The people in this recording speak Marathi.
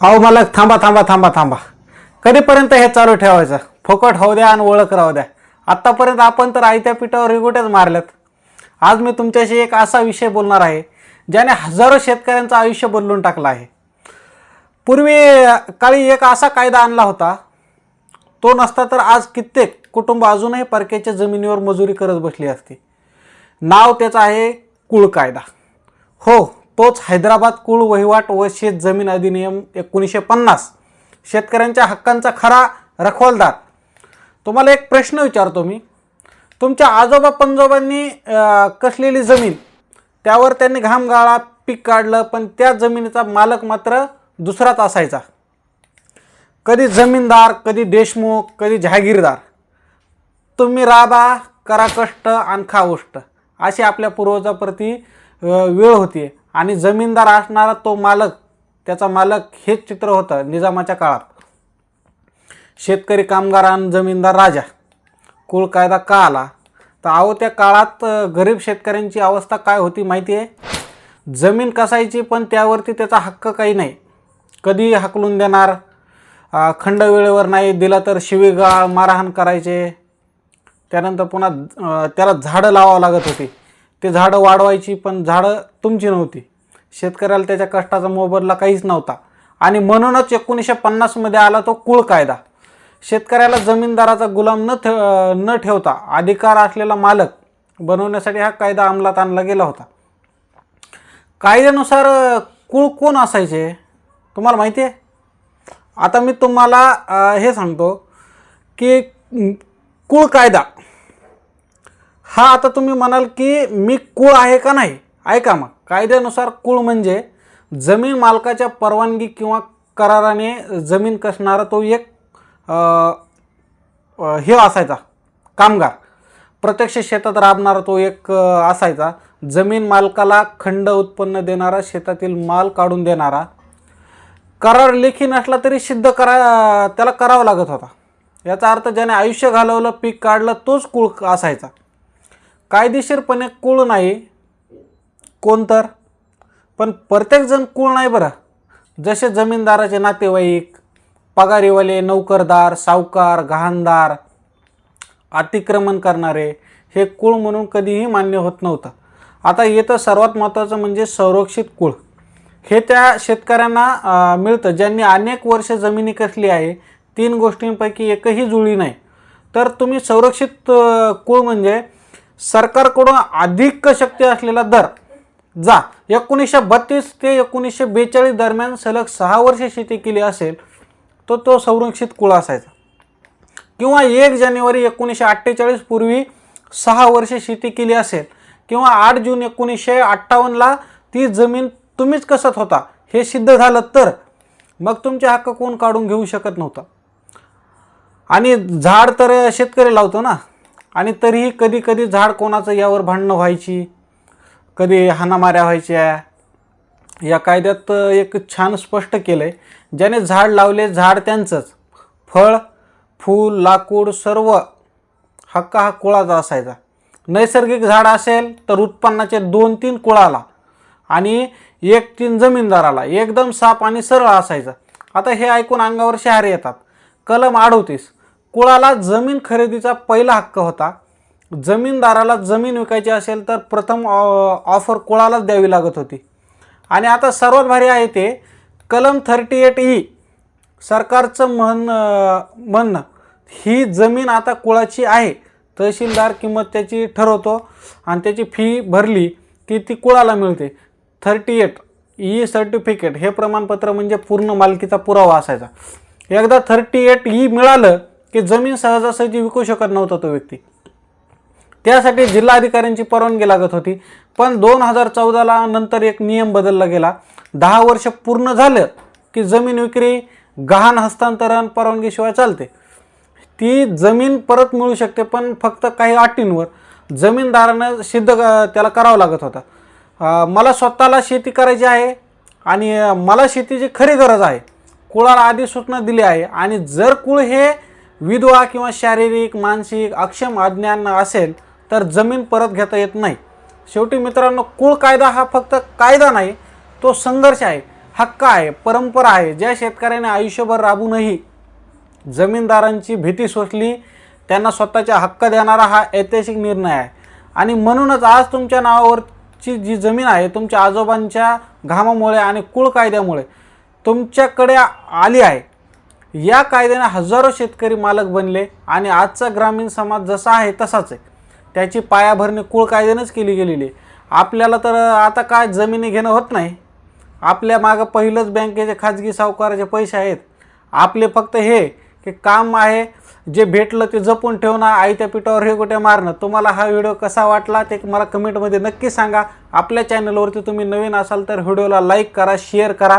अहो मला थांबा थांबा थांबा थांबा. कधीपर्यंत हे चालू ठेवायचं? फुकट होऊ द्या आणि ओळख राहू द्या. आत्तापर्यंत आपण तर आयत्या पिठावर रिगोटेच मारल्यात. आज मी तुमच्याशी एक असा विषय बोलणार आहे ज्याने हजारो शेतकऱ्यांचं आयुष्य बदलून टाकलं आहे. पूर्वी काळी एक असा कायदा आणला होता तो नसता तर आज कित्येक कुटुंब अजूनही परकेच्या जमिनीवर मजुरी करत बसली असती. नाव त्याचं आहे कुळ कायदा. हो तोच हैदराबाद कुळ वहिवाट व शेत जमीन अधिनियम एकोणीसशे पन्नास. शेतकऱ्यांच्या हक्कांचा खरा रखवालदार. तुम्हाला एक प्रश्न विचारतो मी. तुमच्या आजोबा पंजोबांनी कसलेली जमीन? त्यावर त्यांनी घाम गाळा पीक काढलं पण त्या जमिनीचा मालक मात्र दुसराच असायचा. कधी जमीनदार कधी देशमुख कधी जहागीरदार. तुम्ही राबा करा कष्ट आणि खा उष्ट अशी आपल्या पूर्वजाप्रती वेळ होती आणि जमीनदार असणारा तो मालक त्याचा मालक हेच चित्र होतं निजामाच्या काळात. शेतकरी कामगार आणि जमीनदार राजा. कुळ कायदा का आला? तर अहो त्या काळात गरीब शेतकऱ्यांची अवस्था काय होती माहिती आहे? जमीन कसायची पण त्यावरती त्याचा हक्क काही नाही. कधी हकलून देणार खंड वेळेवर नाही दिला तर शिवीगाळ मारहाण करायचे. त्यानंतर पुन्हा त्याला झाडं लावावं लागत होती. ते झाडं वाढवायची पण झाडं तुमची नव्हती. शेतकऱ्याला त्याच्या कष्टाचा मोबदला काहीच नव्हता. आणि म्हणूनच एकोणीसशे पन्नासमध्ये आला तो कुळ कायदा. शेतकऱ्याला जमीनदाराचा गुलाम न ठे न ठेवता अधिकार असलेला मालक बनवण्यासाठी हा कायदा अंमलात आणला गेला होता. कायद्यानुसार कुळ कोण असायचे? तुम्हाला माहिती आहे? आता मी तुम्हाला हे सांगतो की कुळ कायदा हा आता तुम्ही म्हणाल की मी कुळ आहे का नाही? ऐका मग. कायद्यानुसार कुळ म्हणजे जमीन मालकाच्या परवानगी किंवा कराराने जमीन कसणारा तो एक हे असायचा कामगार. प्रत्यक्ष शेतात राबणारा तो एक असायचा. जमीन मालकाला खंड उत्पन्न देणारा शेतातील माल काढून देणारा. करार लेखी नसला तरी सिद्ध करा त्याला करावा लागत होता. याचा अर्थ ज्याने आयुष्य घालवलं पीक काढलं तोच कुळ असायचा. कायदेशीरपणे कुळ नाही. कोण तर? पण प्रत्येकजण कुळ नाही बरं. जसे जमीनदाराचे नातेवाईक पगारीवाले नोकरदार सावकार गहाणदार अतिक्रमण करणारे हे कुळ म्हणून कधीही मान्य होत नव्हतं. आता येतं सर्वात महत्त्वाचं म्हणजे संरक्षित कुळ. हे त्या शेतकऱ्यांना मिळतं. ज्यांनी अनेक वर्ष जमिनी कसली आहे तीन गोष्टींपैकी एकही जुळली नाही. तर तुम्ही संरक्षित कुळ म्हणजे सरकारकडून अधिक शक्ती असलेला दर. जा एकोणीसशे बत्तीस ते एकोणीसशे बेचाळीस दरम्यान सलग सहा वर्ष शेती केली असेल तो तो संरक्षित कुळ असायचा. किंवा एक जानेवारी एकोणीसशे अठ्ठेचाळीस पूर्वी सहा वर्ष शेती केली असेल किंवा आठ जून एकोणीसशे अठ्ठावन्नला ती जमीन तुम्हीच कसत होता हे सिद्ध झालं तर मग तुमचे हक्क कोण काढून घेऊ शकत नव्हता? आणि झाड तर शेतकरी लावतो ना? आणि तरीही कधी कधी झाड कोणाचं यावर भांडणं व्हायची कधी हाणामाऱ्या व्हायच्या. या कायद्यात एक छान स्पष्ट केलं आहे ज्याने झाड लावले झाड त्यांचंच. फळ फूल लाकूड सर्व हक्क हा कुळाचा असायचा. नैसर्गिक झाड असेल तर उत्पन्नाचे दोन तीन कुळाला आणि एक तीन जमीनदाराला. एकदम साफ आणि सरळ असायचं. आता हे ऐकून अंगावर शहारे येतात. कलम अडोतीस. कुळाला जमीन खरेदीचा पहिला हक्क होता. जमीनदाराला जमीन विकायची असेल तर प्रथम ऑफर कुळालाच द्यावी लागत होती. आणि आता सर्वात भारी आहे ते कलम थर्टी एट ई सरकारचं म्हण म्हणणं ही जमीन आता कुळाची आहे. तहसीलदार किंमत त्याची ठरवतो आणि त्याची फी भरली की ती कुळाला मिळते. थर्टी एट ई सर्टिफिकेट हे प्रमाणपत्र म्हणजे पूर्ण मालकीचा पुरावा असायचा. एकदा थर्टी एट ई मिळालं की जमीन सहजासहजी विकू शकत नव्हता तो व्यक्ती. त्यासाठी जिल्हाधिकाऱ्यांची परवानगी लागत होती. पण दोन हजार चौदाला नंतर एक नियम बदलला गेला. दहा वर्ष पूर्ण झालं की जमीन विक्री गहाण हस्तांतरण परवानगीशिवाय चालते. ती जमीन परत मिळू शकते पण फक्त काही अटींवर. जमीनदारानं सिद्ध क- त्याला करावं लागत होतं. मला स्वतःला शेती करायची आहे आणि मला शेतीची खरी गरज आहे. कुळाला आधी सूचना दिली आहे आणि जर कुळ हे विधवा किंवा शारीरिक मानसिक अक्षम अज्ञान असेल तर जमीन परत घेता येत नाही. शेवटी मित्रांनो कुळ कायदा हा फक्त कायदा नाही तो संघर्ष आहे हक्क आहे परंपरा आहे ज्या शेतकऱ्याने आयुष्यभर राबूनही जमीनदारांची भीती सोसली त्यांना स्वतःच्या हक्क देणारा हा ऐतिहासिक निर्णय आहे. आणि म्हणूनच आज तुमच्या नावावरची जी जमीन आहे तुमच्या आजोबांच्या घामामुळे आणि कुळ कायद्यामुळे तुमच्याकडे आली आहे. या कायद्याने हजारो शेतकरी मालक बनले आणि आजचा ग्रामीण समाज जसा आहे तसाच आहे. त्याची पायाभरणी कुळ कायद्यानेच केली गेलेली आहे. आपल्याला तर आता काय जमिनी घेणं होत नाही. आपल्या मागं पहिलंच बँकेचे खाजगी सावकाराचे पैसे आहेत. आपले फक्त हे की काम आहे जे भेटलं ते जपून ठेवणं आयत्या पिठावर हे गोट्या मारणं. तुम्हाला हा व्हिडिओ कसा वाटला ते मला कमेंटमध्ये नक्की सांगा. आपल्या चॅनलवरती तुम्ही नवीन असाल तर व्हिडिओला लाईक करा शेअर करा.